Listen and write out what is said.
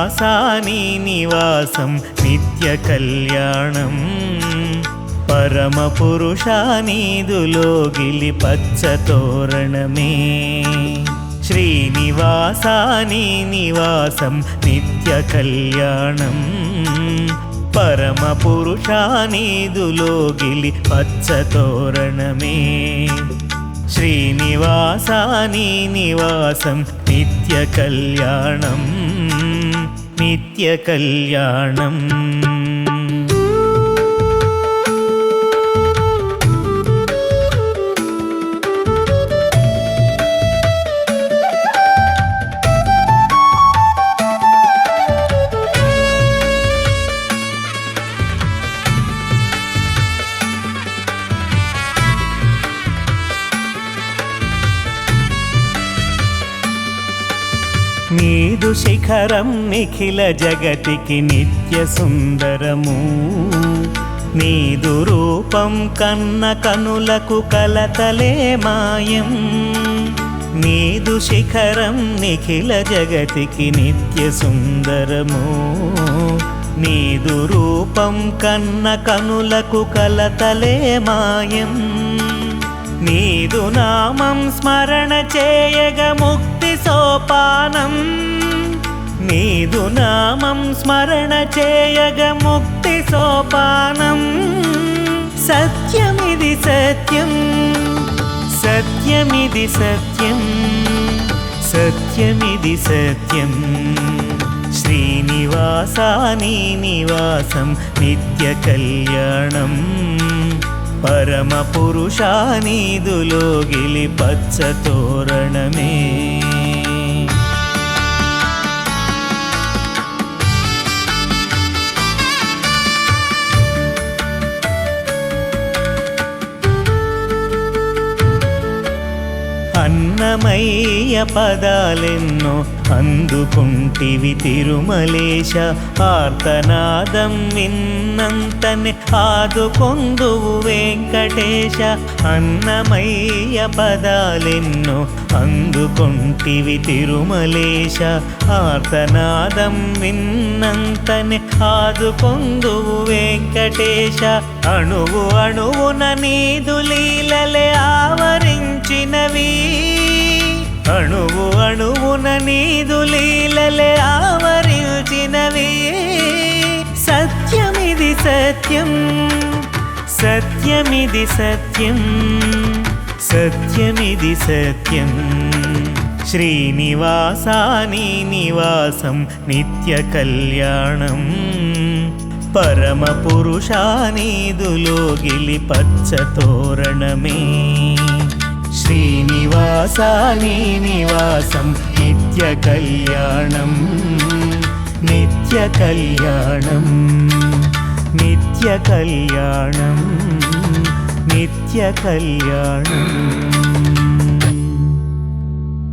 నివాసాని నివాసం నిత్య కళ్యాణం. పరమ పురుషానీదులోగిలి పచ్చ శ్రీనివాసాని నివాసం నిత్య కళ్యాణం. పరమ పురుషానీదులోగిలి పచ్చ తోరణమే. శ్రీనివాసాని నివాసం నిత్య నీదు శిఖరం నిఖిల జగతికి నిత్య సుందరము. నీదు రూపం కన్న కనులకు కలతలే మాయం. నీదు శిఖరం నిఖిల జగతికి నిత్య సుందరము. నీదు రూపం కన్న కనులకు కలతలే మాయం. నీదు నామం స్మరణ చేయగ ముక్తి సోపానం నీదు నామం స్మరణ చేయగ ముక్తి సోపానం. సత్యమిది సత్యం సత్యమిది సత్యం సత్యమిది సత్యం. శ్రీనివాసాని నివాసం నిత్య కళ్యాణం. పరమ పురుషానీదులోగిలి పచ్చ తోరణమే. అన్నమయ్య పదాలెన్నో అందుకుంటివి తిరుమలేశ. ఆర్తనాదం విన్నంతనే ఆదుకొందువు వెంకటేశ. అన్నమయ్య పదాలెన్నో అందుకొంటివి తిరుమలేశ. ఆర్తనాదం విన్నంతనే ఆదుకొందువు వెంకటేశ. అణువు అణువున నీదు లీలలే ఆవరించినవి. అణువు అణువున నీదు లీలలే ఆవరించినవి. సత్యమిది సత్యం సత్యమిది సత్యం సత్యమిది సత్యం. శ్రీనివాసాని నివాసం నిత్య కళ్యాణం. పరమ పురుషానీదులోగిలి పచ్చ తోరణమే. శ్రీనివాసాని నివాసం నిత్య కళ్యాణం నిత్య కళ్యాణం నిత్య కళ్యాణం నిత్య కళ్యాణం.